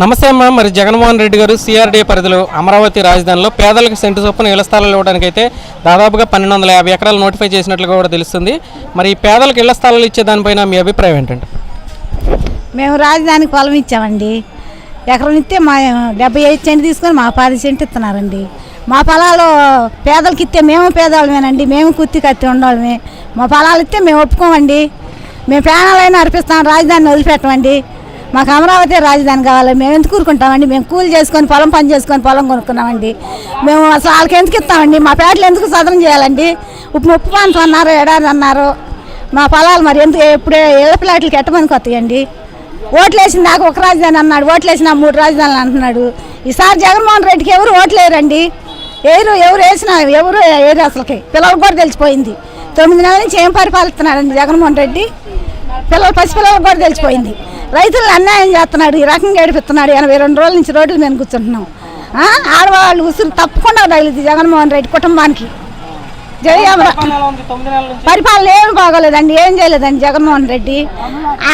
నమస్తే అమ్మ. మరి జగన్మోహన్ రెడ్డి గారు సిఆర్డీఏ పరిధిలో అమరావతి రాజధానిలో పేదలకు సెంటు చొప్పున ఇళ్ళ స్థలాలు ఇవ్వడానికి అయితే దాదాపుగా పన్నెండు వందల యాభై ఎకరాలు నోటిఫై చేసినట్లుగా కూడా తెలుస్తుంది. మరి పేదలకు ఇళ్ళ స్థలాలు ఇచ్చే దానిపైన మీ అభిప్రాయం ఏంటంటే మేము రాజధానికి పొలం ఇచ్చామండి. ఎకరం ఇస్తే మా డెబ్బై ఐదు సెంట్ తీసుకొని మా పది సెంట్ ఇస్తున్నారండి. మా పొలాలు పేదలకి ఇస్తే మేము పేదవాళ్ళమేనండి. మేము కుత్తి కత్తి ఉండవాళ్ళమే. మా పొలాలు ఇస్తే మేము ఒప్పుకోమండి. మేము ప్రాణాలైనా అర్పిస్తాం రాజధానిని వదిలిపెట్టమండి. మాకు అమరావతి రాజధాని కావాలి. మేము ఎందుకు ఊరుకుంటామండి? మేము కూలి చేసుకొని పొలం పని చేసుకొని పొలం కొనుక్కున్నామండి. మేము అసలు వాళ్ళకి ఎందుకు ఇస్తామండి? మా పేటలు ఎందుకు సదనం చేయాలండి? ఇప్పుడు ఉప్పు ప్రాంతం అన్నారు ఎడారి అన్నారు. మా పొలాలు మరి ఎందుకు ఎప్పుడే ఇళ్ళ ప్లాట్లకి ఎట్టమని కొత్తయండి? ఓట్లేసిన దాకా ఒక రాజధాని అన్నాడు ఓట్లేసిన మూడు రాజధానులు అంటున్నాడు. ఈసారి జగన్మోహన్ రెడ్డికి ఎవరు ఓట్లేరండి? ఎవరు ఎవరు వేసినా ఎవరు ఏరు అసలుకి? పిల్లలకు కూడా తెలిసిపోయింది. తొమ్మిది నెలల నుంచి ఏం పరిపాలిస్తున్నాడండి జగన్మోహన్ రెడ్డి? పిల్లలు పసి పిల్లలకు కూడా తెలిసిపోయింది. రైతులను అన్యాయం చేస్తున్నాడు ఈ రకంగా ఏడిపిస్తున్నాడు ఎనభై రెండు రోజుల నుంచి రోడ్ల మీద కూర్చుంటున్నాం? ఆడవాళ్ళు ఉసురు తప్పకుండా తగిలింది జగన్మోహన్ రెడ్డి కుటుంబానికి. పరిపాలన ఏమి బాగోలేదండి ఏం చేయలేదండి జగన్మోహన్ రెడ్డి.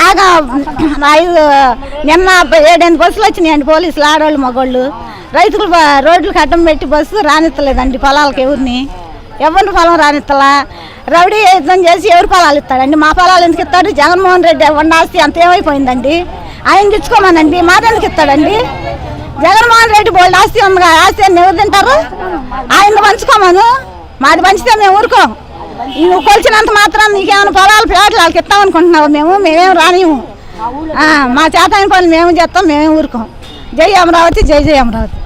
ఆగా ఐదు నిన్న ఏడెనిమిది బస్సులు వచ్చినాయండి పోలీసులు ఆడవాళ్ళు మగవాళ్ళు. రైతులు రోడ్లకు అడ్డం పెట్టి బస్సు రానిత్తలేదండి పొలాలకు ఎవరిని. ఎవరిని పొలం రానిత్తలా? రౌడీ యుద్ధం చేసి ఎవరు పొలాలు ఇస్తాడండి మా పొలాలు ఎందుకు ఇస్తాడు జగన్మోహన్ రెడ్డి వంద ఆస్తి అంత ఏమైపోయిందండి? ఆయన తెచ్చుకోమనండి మారెందుకు ఇస్తాడండి? జగన్మోహన్ రెడ్డి బోల్డ్ ఆస్తి ఉంది కదా, ఆస్తి అని ఎవరు తింటారు? ఆయన పంచుకోమను. మాది పంచితే మేము ఊరుకోం. నువ్వు కొలిచినంత మాత్రం నీకేమైనా పొలాలు పేటలు వాళ్ళకి ఇస్తామనుకుంటున్నావు మేము? మేమేం రానిము మా చేత అయిన పనులు మేము చేస్తాం మేమే ఊరుకోం. జై అమరావతి జై జై అమరావతి.